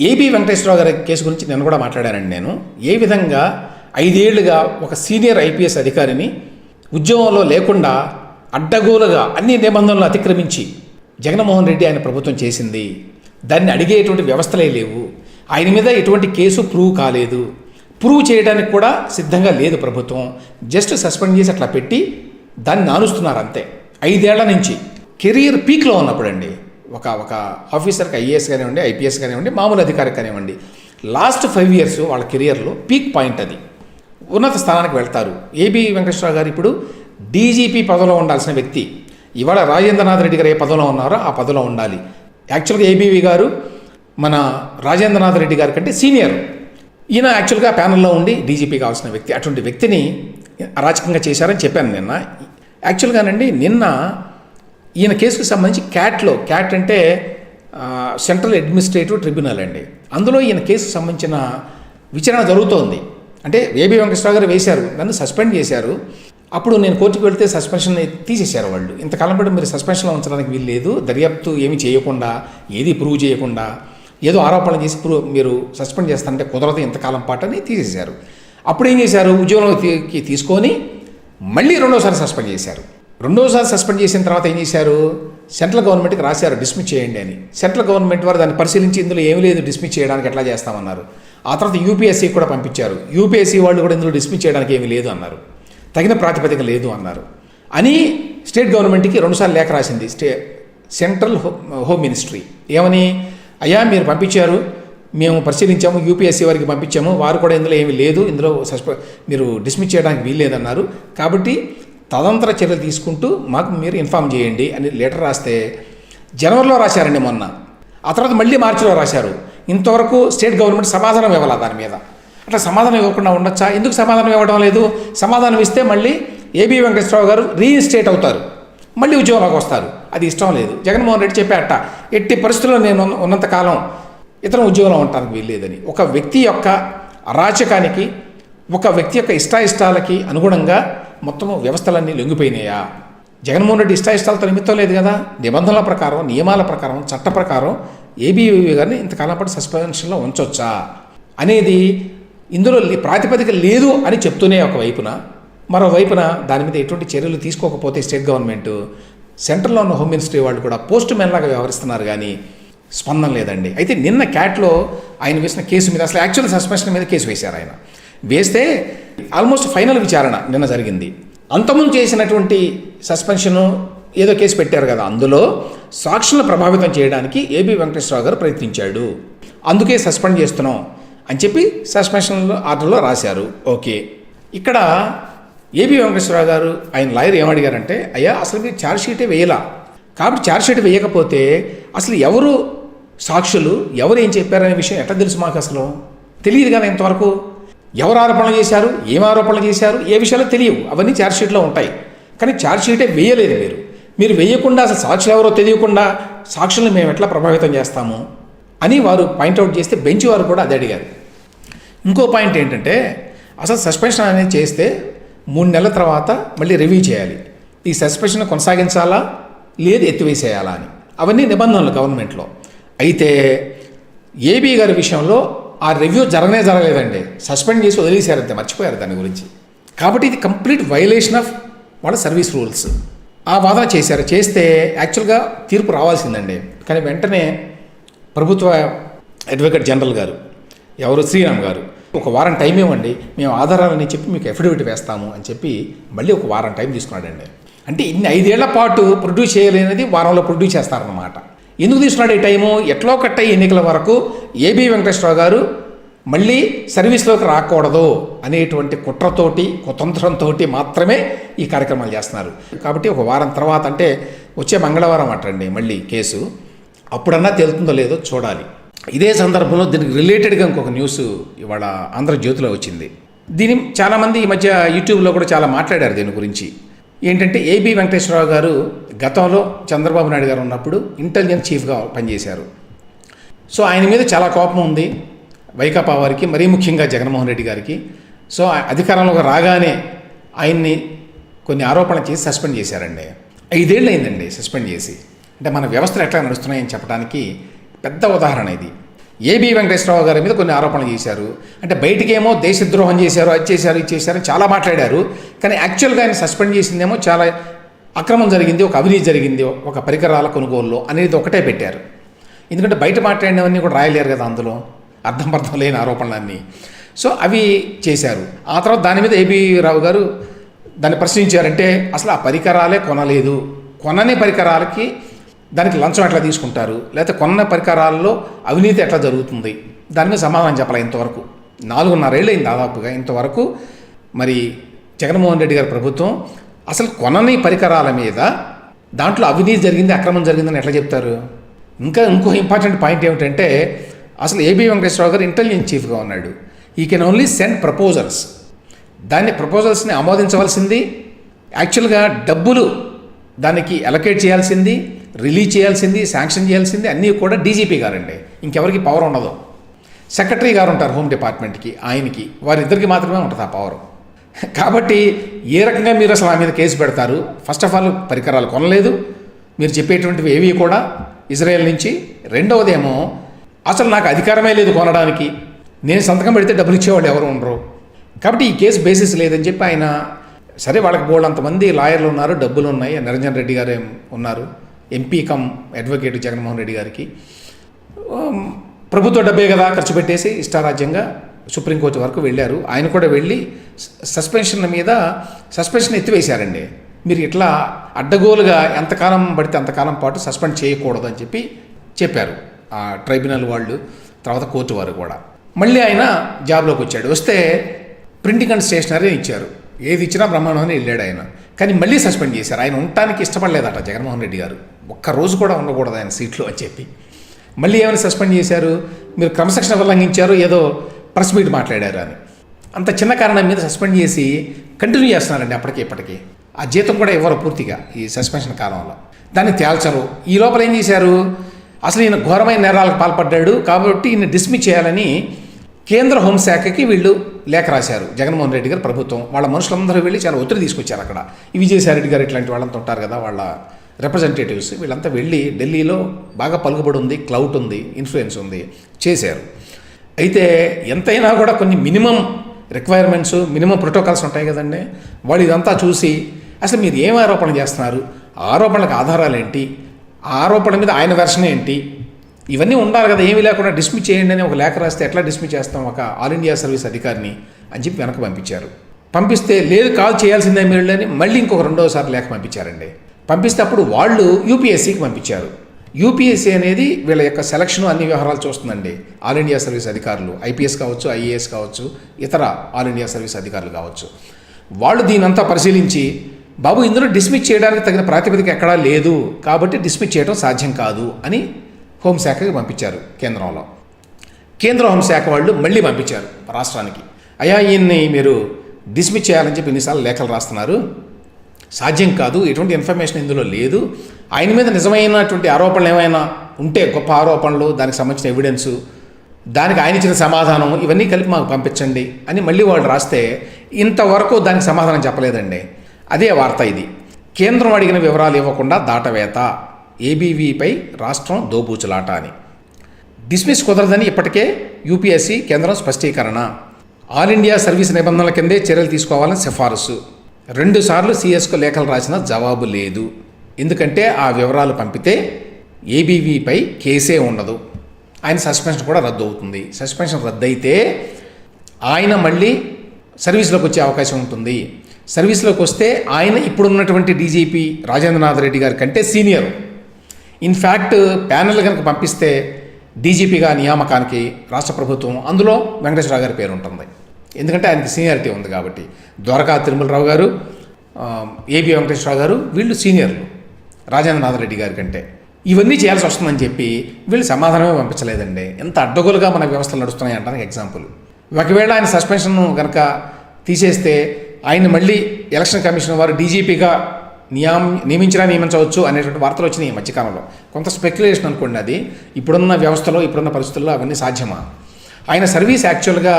AB Venkateswararao గారి case గురించి నేను కూడా మాట్లాడానండి నేను. ఏ విధంగా ఐదేళ్ళుగా ఒక సీనియర్ ఐపీఎస్ అధికారిని ఉద్యోగంలో లేకుండా అడ్డగోలుగా అన్ని నిబంధనలు అతిక్రమించి జగన్మోహన్ రెడ్డి ఆయన ప్రభుత్వం చేసింది. దాన్ని అడిగేటువంటి వ్యవస్థలే లేవు. ఆయన మీద ఎటువంటి కేసు ప్రూవ్ కాలేదు. ప్రూవ్ చేయడానికి కూడా సిద్ధంగా లేదు ప్రభుత్వం. జస్ట్ సస్పెండ్ చేసి అట్లా పెట్టి దాన్ని నానుస్తున్నారు అంతే. ఐదేళ్ళ నుంచి కెరీర్ పీక్లో ఉన్నప్పుడండి. ఒక ఒక ఆఫీసర్కి ఐఏఎస్ కానివ్వండి ఐపీఎస్ కానివ్వండి మామూలు అధికారికి కానివ్వండి. లాస్ట్ ఫైవ్ ఇయర్స్ వాళ్ళ కెరియర్లో పీక్ పాయింట్ అది. ఉన్నత స్థానానికి వెళ్తారు. ఏబి వెంకటేశ్వరరావు గారు ఇప్పుడు డీజీపీ పదవిలో ఉండాల్సిన వ్యక్తి. ఇవాళ రాజేంద్రనాథ్ రెడ్డి గారు ఏ పదవిలో ఉన్నారో ఆ పదవిలో ఉండాలి. యాక్చువల్గా ఏబీవీ గారు మన రాజేంద్రనాథ్ రెడ్డి గారి కంటే సీనియర్ ఈయన యాక్చువల్గా ప్యానల్లో ఉండి డీజీపీ కావాల్సిన వ్యక్తి. అటువంటి వ్యక్తిని అరాచకంగా చేశారని చెప్పాను నిన్న. యాక్చువల్గానండి నిన్న ఈయన కేసుకు సంబంధించి క్యాట్లో క్యాట్ అంటే సెంట్రల్ అడ్మినిస్ట్రేటివ్ ట్రిబ్యునల్ అండి. అందులో ఈయన కేసుకు సంబంధించిన విచారణ జరుగుతోంది. అంటే ఏబి వెంకటేశ్వర గారు వేశారు నన్ను సస్పెండ్ చేశారు. అప్పుడు నేను కోర్టుకు వెళ్తే సస్పెన్షన్ తీసేశారు వాళ్ళు. ఇంతకాలం పాటు మీరు సస్పెన్షన్లో ఉంచడానికి వీలు లేదు దర్యాప్తు ఏమి చేయకుండా ఏది ప్రూవ్ చేయకుండా ఏదో ఆరోపణలు చేసి ప్రూవ్ మీరు సస్పెండ్ చేస్తారంటే కుదరదు ఇంతకాలం పాటు అని తీసేశారు. అప్పుడు ఏం చేశారు? ఉద్యోగంలోకి తీసుకొని మళ్ళీ రెండోసారి సస్పెండ్ చేశారు. రెండోసారి సస్పెండ్ చేసిన తర్వాత ఏం చేశారు? సెంట్రల్ గవర్నమెంట్కి రాశారు డిస్మిస్ చేయండి అని. సెంట్రల్ గవర్నమెంట్ వారు దాన్ని పరిశీలించి ఇందులో ఏమీ లేదు డిస్మిస్ చేయడానికి ఎట్లా చేస్తామన్నారు. ఆ తర్వాత యూపీఎస్సీ కూడా పంపించారు. యూపీఎస్సీ వాళ్ళు కూడా ఇందులో డిస్మిస్ చేయడానికి ఏమీ లేదు అన్నారు. తగిన ప్రాతిపదిక లేదు అన్నారు. అని స్టేట్ గవర్నమెంట్కి రెండుసార్లు లేఖ రాసింది. స్టే సెంట్రల్ హో హోమ్ మినిస్ట్రీ. ఏమని? అయ్యా మీరు పంపించారు మేము పరిశీలించాము యూపీఎస్సీ వారికి పంపించాము వారు కూడా ఇందులో ఏమీ లేదు ఇందులో సస్పె మీరు డిస్మిస్ చేయడానికి వీల్లేదన్నారు. కాబట్టి తదంతర చర్యలు తీసుకుంటూ మాకు మీరు ఇన్ఫామ్ చేయండి అని లెటర్ రాస్తే జనవరిలో రాశారండి మొన్న. ఆ తర్వాత మళ్ళీ మార్చిలో రాశారు. ఇంతవరకు స్టేట్ గవర్నమెంట్ సమాధానం ఇవ్వాలి దాని మీద? అట్లా సమాధానం ఇవ్వకుండా ఉండొచ్చా? ఎందుకు సమాధానం ఇవ్వడం లేదు? సమాధానం ఇస్తే మళ్ళీ ఏబి వెంకటేశ్వరరావు గారు రీఇన్స్టేట్ అవుతారు. మళ్ళీ ఉద్యోగంలోకి వస్తారు. అది ఇష్టం లేదు. జగన్మోహన్ రెడ్డి చెప్పాట ఎట్టి పరిస్థితుల్లో నేను ఉన్నంతకాలం ఇతర ఉద్యోగంలో ఉండటానికి వీల్లేదని. ఒక వ్యక్తి యొక్క అరాచకానికి ఒక వ్యక్తి యొక్క ఇష్టాయిష్టాలకి అనుగుణంగా మొత్తము వ్యవస్థలన్నీ లొంగిపోయినాయా? జగన్మోహన్ రెడ్డి ఇష్టాయిష్టాలతో నిమిత్తం లేదు కదా? నిబంధనల ప్రకారం నియమాల ప్రకారం చట్ట ప్రకారం ఏబీవీ గారిని ఇంతకాలం పాటు సస్పెన్షన్లో ఉంచొచ్చా? అనేది ఇందులో ప్రాతిపదిక లేదు అని చెప్తూనే ఒక వైపున మరోవైపున దాని మీద ఎటువంటి చర్యలు తీసుకోకపోతే స్టేట్ గవర్నమెంట్ సెంట్రల్లో ఉన్న హోమ్ మినిస్ట్రీ వాళ్ళు కూడా పోస్ట్ మ్యాన్ లాగా వ్యవహరిస్తున్నారు కానీ స్పందన లేదండి. అయితే నిన్న క్యాట్లో ఆయన వేసిన కేసు మీద అసలు యాక్చువల్ సస్పెన్షన్ మీద కేసు వేశారు ఆయన. వేస్తే ఆల్మోస్ట్ ఫైనల్ విచారణ నిన్న జరిగింది. అంతముందు చేసినటువంటి సస్పెన్షను ఏదో కేసు పెట్టారు కదా అందులో సాక్షులను ప్రభావితం చేయడానికి ఏబి వెంకటేశ్వరరావు గారు ప్రయత్నించాడు. అందుకే సస్పెండ్ చేస్తున్నాం అని చెప్పి సస్పెన్షన్ ఆర్డర్లో రాశారు. ఓకే. ఇక్కడ ఏబి వెంకటేశ్వరరావు గారు ఆయన లాయర్ ఏమడిగారంటే అయ్యా అసలు మీరు ఛార్జ్ షీటే వేయలా. కాబట్టి ఛార్జ్ షీట్ వేయకపోతే అసలు ఎవరు సాక్షులు ఎవరు ఏం చెప్పారనే విషయం ఎట్లా తెలుసు మాకు అసలు? తెలియదు కదా ఇంతవరకు. ఎవరు ఆరోపణలు చేశారు? ఏం ఆరోపణలు చేశారు? ఏ విషయాలు తెలియవు. అవన్నీ ఛార్జ్షీట్లో ఉంటాయి. కానీ ఛార్జ్షీటే వేయలేదు మీరు. మీరు వేయకుండా అసలు సాక్షులు ఎవరో తెలియకుండా సాక్షులను మేము ఎట్లా ప్రభావితం చేస్తాము? అని వారు పాయింట్అవుట్ చేస్తే బెంచ్ వారు కూడా అది అడిగారు. ఇంకో పాయింట్ ఏంటంటే అసలు సస్పెన్షన్ అనేది చేస్తే మూడు నెలల తర్వాత మళ్ళీ రివ్యూ చేయాలి. ఈ సస్పెన్షన్ కొనసాగించాలా? లేదు ఎత్తివేసేయాలా అని. అవన్నీ నిబంధనలు గవర్నమెంట్లో అయితే ఏబీ గారి విషయంలో ఆ రివ్యూ జరగనే జరగలేదండి. సస్పెండ్ చేసి వదిలేశారంతే మర్చిపోయారు దాని గురించి. కాబట్టి ఇది కంప్లీట్ వైలేషన్ ఆఫ్ వాళ్ళ సర్వీస్ రూల్స్ ఆ వాదన చేశారు. చేస్తే యాక్చువల్గా తీర్పు రావాల్సిందండి. కానీ వెంటనే ప్రభుత్వ అడ్వకేట్ జనరల్ గారు ఎవరు? శ్రీరామ్ గారు ఒక వారం టైం ఇవ్వండి మేము ఆధారాలని చెప్పి మీకు అఫిడవిట్ వేస్తాము అని చెప్పి మళ్ళీ ఒక వారం టైం తీసుకున్నాడండి. అంటే ఇన్ని ఐదేళ్ళ పాటు ప్రొడ్యూస్ చేయలేనిది వారంలో ప్రొడ్యూస్ చేస్తారన్నమాట. ఎందుకు తీసుకున్నాడు ఈ టైము ఎట్లో కట్ట ఎన్నికల వరకు? ఏబి వెంకటేశ్వరరావు గారు మళ్ళీ సర్వీస్లోకి రాకూడదు అనేటువంటి కుట్రతోటి కుతంత్రంతో మాత్రమే ఈ కార్యక్రమాలు చేస్తున్నారు. కాబట్టి ఒక వారం తర్వాత అంటే వచ్చే మంగళవారం అటండి మళ్ళీ కేసు. అప్పుడన్నా తేలుతుందో లేదో చూడాలి. ఇదే సందర్భంలో దీనికి రిలేటెడ్గా ఇంకొక న్యూస్ ఇవాళ ఆంధ్రజ్యోతిలో వచ్చింది. దీని చాలామంది ఈ మధ్య యూట్యూబ్లో కూడా చాలా మాట్లాడారు దీని గురించి. ఏంటంటే ఏబి వెంకటేశ్వరరావు గారు గతంలో చంద్రబాబు నాయుడు గారు ఉన్నప్పుడు ఇంటెలిజెన్స్ చీఫ్గా పనిచేశారు. సో ఆయన మీద చాలా కోపం ఉంది. వైకాపా వారికి మరీ ముఖ్యంగా జగన్మోహన్ రెడ్డి గారికి. సో ఆ అధికారంలోకి రాగానే ఆయన్ని కొన్ని ఆరోపణలు చేసి సస్పెండ్ చేశారండి. ఐదేళ్ళు అయిందండి సస్పెండ్ చేసి. అంటే మన వ్యవస్థలు ఎట్లా నడుస్తున్నాయని చెప్పడానికి పెద్ద ఉదాహరణ ఇది. ఏబి వెంకటేశ్వరరావు గారి మీద కొన్ని ఆరోపణలు చేశారు. అంటే బయటికేమో దేశద్రోహం చేశారు అది చేశారు ఇది చేశారు చాలా మాట్లాడారు. కానీ యాక్చువల్గా ఆయన సస్పెండ్ చేసిందేమో చాలా అక్రమం జరిగింది ఒక అవినీతి జరిగింది ఒక పరికరాల కొనుగోలులో అనేది ఒకటే పెట్టారు. ఎందుకంటే బయట మాట్లాడినవన్నీ కూడా రాయలేరు కదా అందులో. అర్థం అర్థం లేని ఆరోపణలన్నీ. సో అవి చేశారు. ఆ తర్వాత దాని మీద ఏబీ రావు గారు దాన్ని ప్రశ్నించారంటే అసలు ఆ పరికరాలే కొనలేదు. కొనని పరికరాలకి దానికి లంచం ఎట్లా తీసుకుంటారు? లేకపోతే కొన్న పరికరాల్లో అవినీతి ఎట్లా జరుగుతుంది? దాని మీద సమాధానం చెప్పాలి ఇంతవరకు. నాలుగున్నరేళ్ళు అయింది దాదాపుగా ఇంతవరకు. మరి జగన్మోహన్ రెడ్డి గారి ప్రభుత్వం అసలు కొనని పరికరాల మీద దాంట్లో అవినీతి జరిగింది అక్రమం జరిగిందని ఎట్లా చెప్తారు? ఇంకా ఇంకో ఇంపార్టెంట్ పాయింట్ ఏమిటంటే అసలు ఏబి వెంకటేశ్వరరావు గారు ఇంటెలిజెన్స్ చీఫ్గా ఉన్నాడు. ఈ కెన్ ఓన్లీ సెండ్ ప్రపోజల్స్ దాన్ని ప్రపోజల్స్ని ఆమోదించవలసింది యాక్చువల్గా డబ్బులు దానికి అలొకేట్ చేయాల్సింది రిలీజ్ చేయాల్సింది శాంక్షన్ చేయాల్సింది అన్నీ కూడా డీజీపీ గారండి. ఇంకెవరికి పవర్ ఉండదు. సెక్రటరీ గారు ఉంటారు హోమ్ డిపార్ట్మెంట్కి ఆయనకి. వారిద్దరికి మాత్రమే ఉంటుంది ఆ పవర్ కాబట్టి ఏ రకంగా మీరు అసలు ఆ మీద కేసు పెడతారు? ఫస్ట్ ఆఫ్ ఆల్ పరికరాలు కొనలేదు. మీరు చెప్పేటువంటివి ఏవి కూడా ఇజ్రాయెల్ నుంచి. రెండవదేమో అసలు నాకు అధికారమే లేదు కొనడానికి. నేను సంతకం పెడితే డబ్బులు ఇచ్చేవాళ్ళు ఎవరు ఉండరు. కాబట్టి ఈ కేసు బేసిస్ లేదని చెప్పి ఆయన సరే వాళ్ళకి బోల్డ్ అంతమంది లాయర్లు ఉన్నారు డబ్బులు ఉన్నాయి నిరంజన్ రెడ్డి గారు ఉన్నారు MP cum advocate Jaganmohan Reddy గారికి. ప్రభుత్వ డబ్బే కదా ఖర్చు పెట్టేసి ఇష్టారాజ్యంగా సుప్రీంకోర్టు వరకు వెళ్ళారు. ఆయన కూడా వెళ్ళి సస్పెన్షన్ మీద సస్పెన్షన్ ఎత్తివేశారండి. మీరు ఇట్లా అడ్డగోలుగా ఎంతకాలం పడితే అంతకాలం పాటు సస్పెండ్ చేయకూడదు అని చెప్పి చెప్పారు. ఆ ట్రైబ్యునల్ వాళ్ళు తర్వాత కోర్టు వారు కూడా. మళ్ళీ ఆయన జాబ్లోకి వచ్చాడు. వస్తే ప్రింటింగ్ అండ్ స్టేషనరీ ఇచ్చారు. ఏది ఇచ్చినా బ్రహ్మాండం అని వెళ్ళాడు ఆయన. కానీ మళ్ళీ సస్పెండ్ చేశారు. ఆయన ఉండటానికి ఇష్టపడలేదట జగన్మోహన్ రెడ్డి గారు. ఒక్క రోజు కూడా ఉండకూడదు ఆయన సీట్లో అని చెప్పి. మళ్ళీ ఏమైనా సస్పెండ్ చేశారు? మీరు క్రమశిక్షణ ఉల్లంఘించారు? ఏదో ప్రెస్ మీట్ మాట్లాడారు అని. అంత చిన్న కారణం మీద సస్పెండ్ చేసి కంటిన్యూ చేస్తున్నారండి అప్పటికి ఇప్పటికీ. ఆ జీతం కూడా ఇవ్వరు పూర్తిగా ఈ సస్పెన్షన్ కాలంలో. దాన్ని తేల్చరు. ఈ లోపల ఏం చేశారు? అసలు ఈయన ఘోరమైన నేరాలకు పాల్పడ్డాడు కాబట్టి ఈయన డిస్మిస్ చేయాలని కేంద్ర హోంశాఖకి వీళ్ళు లేఖ రాశారు. జగన్మోహన్ రెడ్డి గారు ప్రభుత్వం. వాళ్ళ మనుషులందరూ వెళ్ళి చాలా ఒత్తిడి తీసుకొచ్చారు అక్కడ. విజయసాయిరెడ్డి గారు ఇట్లాంటి వాళ్ళంతా ఉంటారు కదా వాళ్ళ రిప్రజెంటేటివ్స్ వీళ్ళంతా వెళ్ళి ఢిల్లీలో బాగా పలుకుబడి ఉంది క్లౌట్ ఉంది ఇన్ఫ్లుయెన్స్ ఉంది చేశారు. అయితే ఎంతైనా కూడా కొన్ని మినిమం రిక్వైర్మెంట్స్ మినిమం ప్రోటోకాల్స్ ఉంటాయి కదండి. వాళ్ళు ఇదంతా చూసి అసలు మీరు ఏం ఆరోపణ చేస్తున్నారు? ఆ ఆరోపణలకు ఆధారాలు ఏంటి? ఆరోపణ మీద ఆయన వెర్షన్ ఏంటి? ఇవన్నీ ఉండాలి కదా ఏమీ లేకుండా డిస్మిస్ చేయండి అని ఒక లేఖ రాస్తే ఎట్లా డిస్మిస్ చేస్తాం ఒక ఆల్ ఇండియా సర్వీస్ అధికారిని అని చెప్పి వెనక్కి పంపించారు. పంపిస్తే లేదు కాల్ చేయాల్సిందే మీరు అని మళ్ళీ ఇంకొక రెండోసారి లేఖ పంపించారండి. పంపిస్తే అప్పుడు వాళ్ళు యూపీఎస్సీకి పంపించారు. యూపీఎస్సీ అనేది వీళ్ళ యొక్క సెలక్షన్ అన్ని వ్యవహారాలు చూస్తుందండి. ఆల్ ఇండియా సర్వీస్ అధికారులు ఐపీఎస్ కావచ్చు ఐఏఎస్ కావచ్చు ఇతర ఆల్ ఇండియా సర్వీస్ అధికారులు కావచ్చు. వాళ్ళు దీనంతా పరిశీలించి బాబు ఇందులో డిస్మిస్ చేయడానికి తగిన ప్రాతిపదిక ఎక్కడా లేదు. కాబట్టి డిస్మిస్ చేయడం సాధ్యం కాదు అని హోంశాఖకి పంపించారు కేంద్రంలో. కేంద్ర హోంశాఖ వాళ్ళు మళ్ళీ పంపించారు రాష్ట్రానికి. అయ్యా ఈయన్ని మీరు డిస్మిస్ చేయాలని చెప్పి ఎన్నిసార్లు లేఖలు రాస్తున్నారు. సాధ్యం కాదు ఎటువంటి ఇన్ఫర్మేషన్ ఇందులో లేదు. ఆయన మీద నిజమైనటువంటి ఆరోపణలు ఏమైనా ఉంటే గొప్ప ఆరోపణలు దానికి సంబంధించిన ఎవిడెన్సు దానికి ఆయన ఇచ్చిన సమాధానం ఇవన్నీ కలిపి మాకు పంపించండి అని మళ్ళీ వాళ్ళు రాస్తే ఇంతవరకు దానికి సమాధానం చెప్పలేదండి. అదే వార్త ఇది. కేంద్రం అడిగిన వివరాలు ఇవ్వకుండా దాటవేత. ఏబీవీపై రాష్ట్రం దోబూచులాట అని. డిస్మిస్ కుదరదని ఇప్పటికే యూపీఎస్సీ కేంద్రం స్పష్టీకరణ. ఆల్ ఇండియా సర్వీస్ నిబంధనల కిందే చర్యలు తీసుకోవాలని సిఫారసు. రెండుసార్లు సిఎస్కు లేఖలు రాసిన జవాబు లేదు. ఎందుకంటే ఆ వివరాలు పంపితే ఏబీవీపై కేసే ఉండదు. ఆయన సస్పెన్షన్ కూడా రద్దు అవుతుంది. సస్పెన్షన్ రద్దు అయితే ఆయన మళ్ళీ సర్వీస్లోకి వచ్చే అవకాశం ఉంటుంది. సర్వీస్లోకి వస్తే ఆయన ఇప్పుడున్నటువంటి డీజీపీ రాజేంద్రనాథ్ రెడ్డి గారి కంటే సీనియర్. ఇన్ఫ్యాక్ట్ ప్యానెల్ కనుక పంపిస్తే డీజీపీగా నియామకానికి రాష్ట్ర ప్రభుత్వం అందులో వెంకటేశ్వరరావు గారి పేరు ఉంటుంది. ఎందుకంటే ఆయనకి సీనియారిటీ ఉంది కాబట్టి. ద్వారకా తిరుమలరావు గారు ఏబి వెంకటేశ్వరరావు గారు వీళ్ళు సీనియర్లు. రాజేంద్రనాథ్ రెడ్డి గారి కంటే. ఇవన్నీ చేయాల్సి వస్తుందని చెప్పి వీళ్ళు సమాధానమే పంపించలేదండి. ఎంత అడ్డగోలుగా మన వ్యవస్థలు నడుస్తున్నాయి అంటానికి ఎగ్జాంపుల్ ఒకవేళ ఆయన సస్పెన్షన్ కనుక తీసేస్తే ఆయన మళ్ళీ ఎలక్షన్ కమిషన్ వారు డీజీపీగా నియామ నియమించినా నియమించవచ్చు అనేటువంటి వార్తలు వచ్చినాయి ఈ మధ్యకాలంలో. కొంత స్పెక్యులేషన్ అనుకోండి అది. ఇప్పుడున్న వ్యవస్థలో ఇప్పుడున్న పరిస్థితుల్లో అవన్నీ సాధ్యమా? ఆయన సర్వీస్ యాక్చువల్గా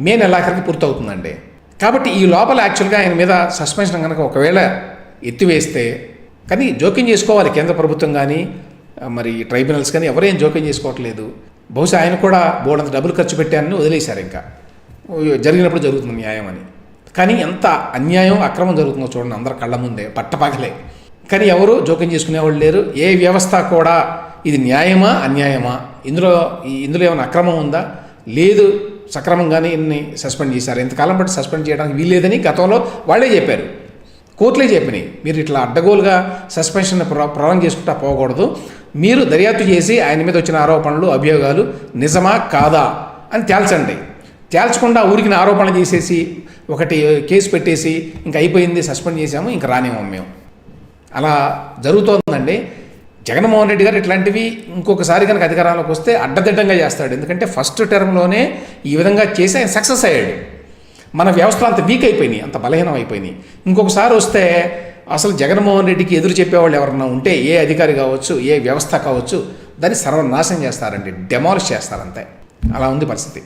మే నెలాఖరికి పూర్తవుతుందండి. కాబట్టి ఈ లోపల యాక్చువల్గా ఆయన మీద సస్పెన్షన్ కనుక ఒకవేళ ఎత్తివేస్తే కానీ జోక్యం చేసుకోవాలి కేంద్ర ప్రభుత్వం కానీ మరి ట్రైబ్యునల్స్ కానీ ఎవరేం జోక్యం చేసుకోవట్లేదు. బహుశా ఆయన కూడా బోర్డంత డబ్బులు ఖర్చు పెట్టారని వదిలేశారు ఇంకా. జరిగినప్పుడు జరుగుతుంది న్యాయం అని. కానీ ఎంత అన్యాయం అక్రమం జరుగుతుందో చూడండి అందరి కళ్ళ ముందే పట్టపగలే. కానీ ఎవరు జోక్యం చేసుకునేవాళ్ళు లేరు. ఏ వ్యవస్థ కూడా ఇది న్యాయమా అన్యాయమా? ఇందులో ఇందులో ఏమైనా అక్రమం ఉందా? లేదు. సక్రమంగానే ఇన్ని సస్పెండ్ చేశారు. ఇంతకాలం బట్టి సస్పెండ్ చేయడానికి వీల్లేదని గతంలో వాళ్ళే చెప్పారు. కోర్టులే చెప్పినాయి. మీరు ఇట్లా అడ్డగోలుగా సస్పెన్షన్ ప్రొలాంగ్ చేసుకుంటా పోకూడదు. మీరు దర్యాప్తు చేసి ఆయన మీద వచ్చిన ఆరోపణలు అభియోగాలు నిజమా కాదా అని తేల్చండి. తేల్చకుండా ఊరికి ఆరోపణలు చేసేసి ఒకటి కేసు పెట్టేసి ఇంకా అయిపోయింది సస్పెండ్ చేసాము ఇంకా రానేమో మేము. అలా జరుగుతోందండి. జగన్మోహన్ రెడ్డి గారు ఇట్లాంటివి ఇంకొకసారి కనుక అధికారంలోకి వస్తే అడ్డదిడ్డంగా చేస్తాడు. ఎందుకంటే ఫస్ట్ టర్మ్లోనే ఈ విధంగా చేసి ఆయన సక్సెస్ అయ్యాడు. మన వ్యవస్థలు అంత వీక్ అయిపోయినాయి అంత బలహీనం అయిపోయినాయి. ఇంకొకసారి వస్తే అసలు జగన్మోహన్ రెడ్డికి ఎదురు చెప్పేవాళ్ళు ఎవరన్నా ఉంటే ఏ అధికారి కావచ్చు ఏ వ్యవస్థ కావచ్చు దాన్ని సర్వనాశనం చేస్తారండి డెమాలిష్ చేస్తారంతే. అలా ఉంది పరిస్థితి.